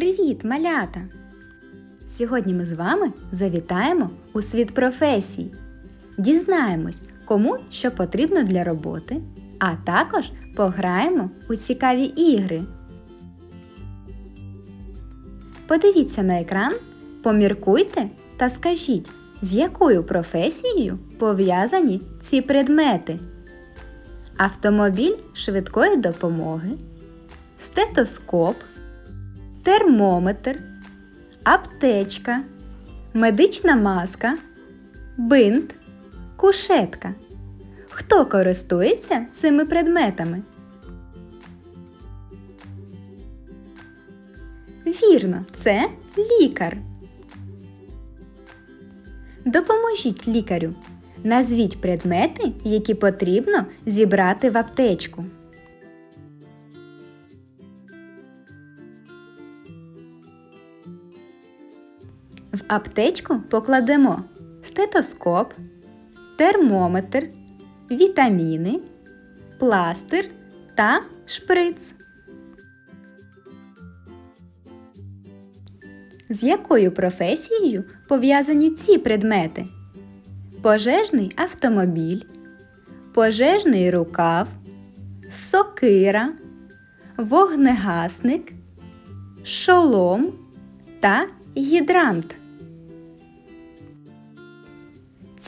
Привіт, малята! Сьогодні ми з вами завітаємо у світ професій. Дізнаємось, кому що потрібно для роботи, а також пограємо у цікаві ігри. Подивіться на екран, поміркуйте та скажіть, з якою професією пов'язані ці предмети. Автомобіль швидкої допомоги, стетоскоп, термометр, аптечка, медична маска, бинт, кушетка. Хто користується цими предметами? Вірно, це лікар. Допоможіть лікарю. Назвіть предмети, які потрібно зібрати в аптечку. В аптечку покладемо стетоскоп, термометр, вітаміни, пластир та шприц. З якою професією пов'язані ці предмети? Пожежний автомобіль, пожежний рукав, сокира, вогнегасник, шолом та гідрант.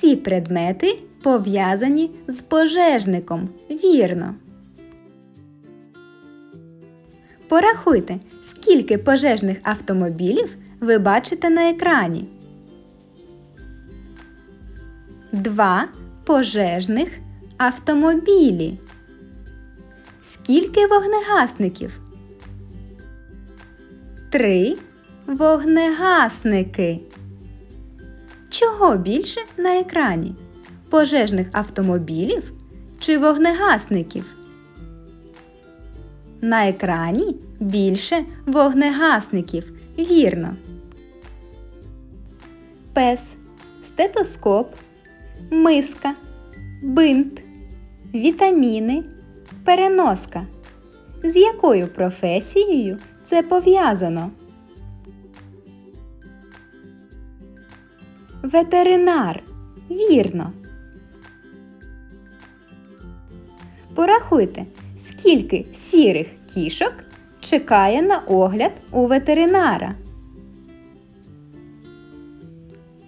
Ці предмети пов'язані з пожежником. Вірно. Порахуйте, скільки пожежних автомобілів ви бачите на екрані. Два пожежних автомобілі. Скільки вогнегасників? Три вогнегасники. Чого більше на екрані? Пожежних автомобілів чи вогнегасників? На екрані більше вогнегасників. Вірно. Пес, стетоскоп, миска, бинт, вітаміни, переноска. З якою професією це пов'язано? Ветеринар. Вірно. Порахуйте, скільки сірих кішок чекає на огляд у ветеринара.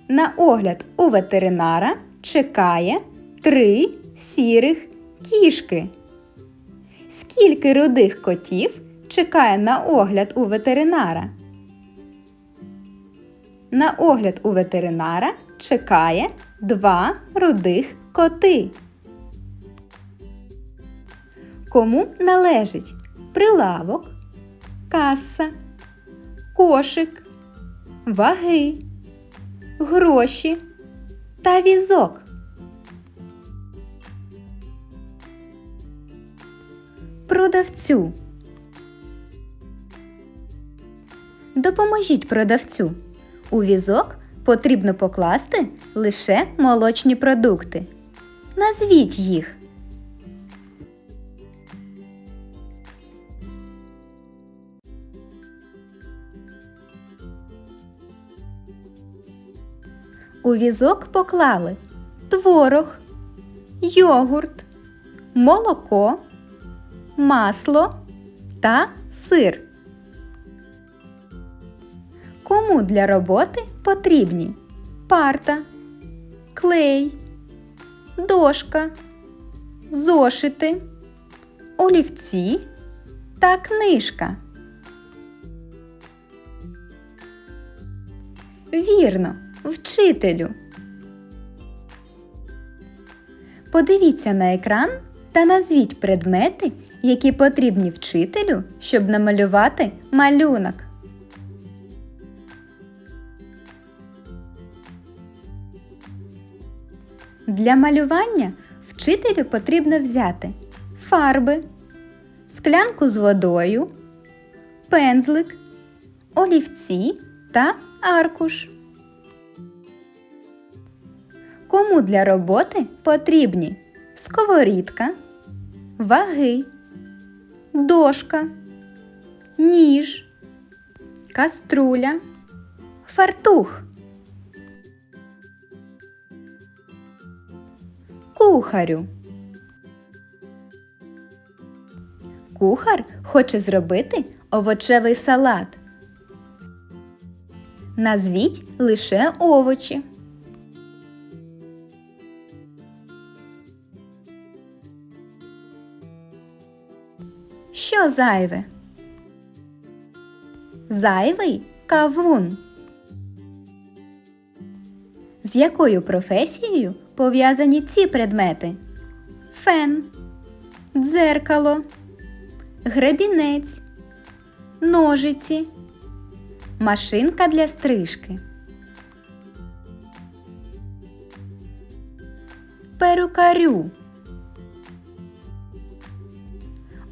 На огляд у ветеринара чекає три сірих кішки. Скільки рудих котів чекає на огляд у ветеринара? На огляд у ветеринара чекає два рудих коти. Кому належить прилавок, каса, кошик, ваги, гроші та візок? Продавцю. Допоможіть продавцю. У візок потрібно покласти лише молочні продукти. Назвіть їх. У візок поклали творог, йогурт, молоко, масло та сир. Кому для роботи потрібні парта, клей, дошка, зошити, олівці та книжка. Вірно, вчителю. Подивіться на екран та назвіть предмети, які потрібні вчителю, щоб намалювати малюнок. Для малювання вчителю потрібно взяти фарби, склянку з водою, пензлик, олівці та аркуш. Кому для роботи потрібні сковорідка, ваги, дошка, ніж, каструля, фартух. Кухарю. Кухар хоче зробити овочевий салат. Назвіть лише овочі. Що зайве? Зайвий кавун. З якою професією пов'язані ці предмети? Фен, дзеркало, гребінець, ножиці, машинка для стрижки. Перукарю.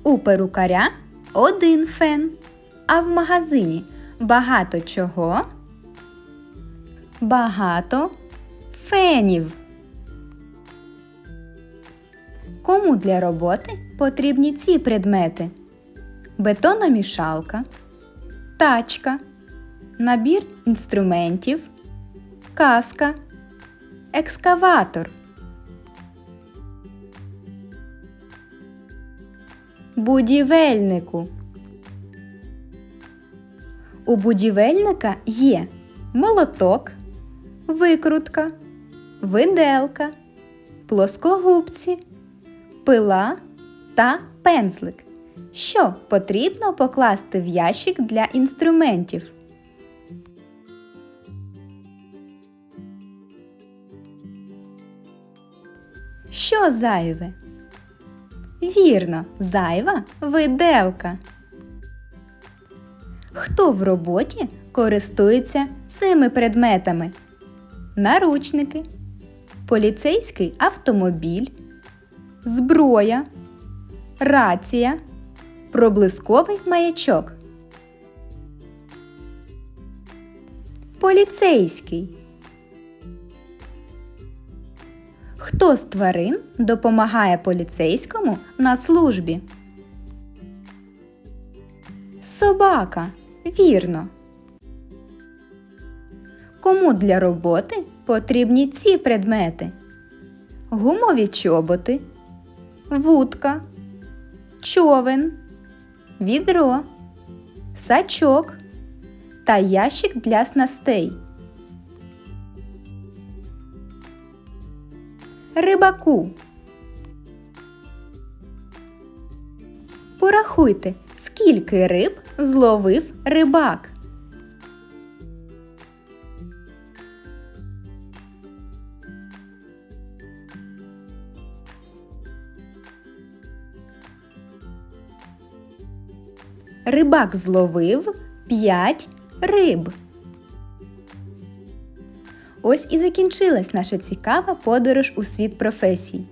У перукаря один фен, а в магазині багато чого? Багато фенів. Кому для роботи потрібні ці предмети? Бетономішалка, тачка, набір інструментів, каска, екскаватор. Будівельнику. У будівельника є молоток, викрутка, виделка, плоскогубці, пила та пензлик. Що потрібно покласти в ящик для інструментів? Що зайве? Вірно, зайва виделка. Хто в роботі користується цими предметами? Наручники, поліцейський автомобіль, зброя, рація, проблисковий маячок. Поліцейський. Хто з тварин допомагає поліцейському на службі? Собака. Вірно. Кому для роботи потрібні ці предмети? Гумові чоботи, вудка, човен, відро, сачок та ящик для снастей. Рибаку. Порахуйте, скільки риб зловив рибак. Рибак зловив 5 риб. Ось і закінчилась наша цікава подорож у світ професій.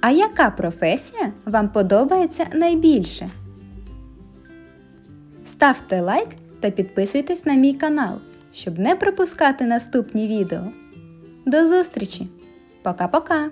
А яка професія вам подобається найбільше? Ставте лайк та підписуйтесь на мій канал, щоб не пропускати наступні відео. До зустрічі! Пока-пока!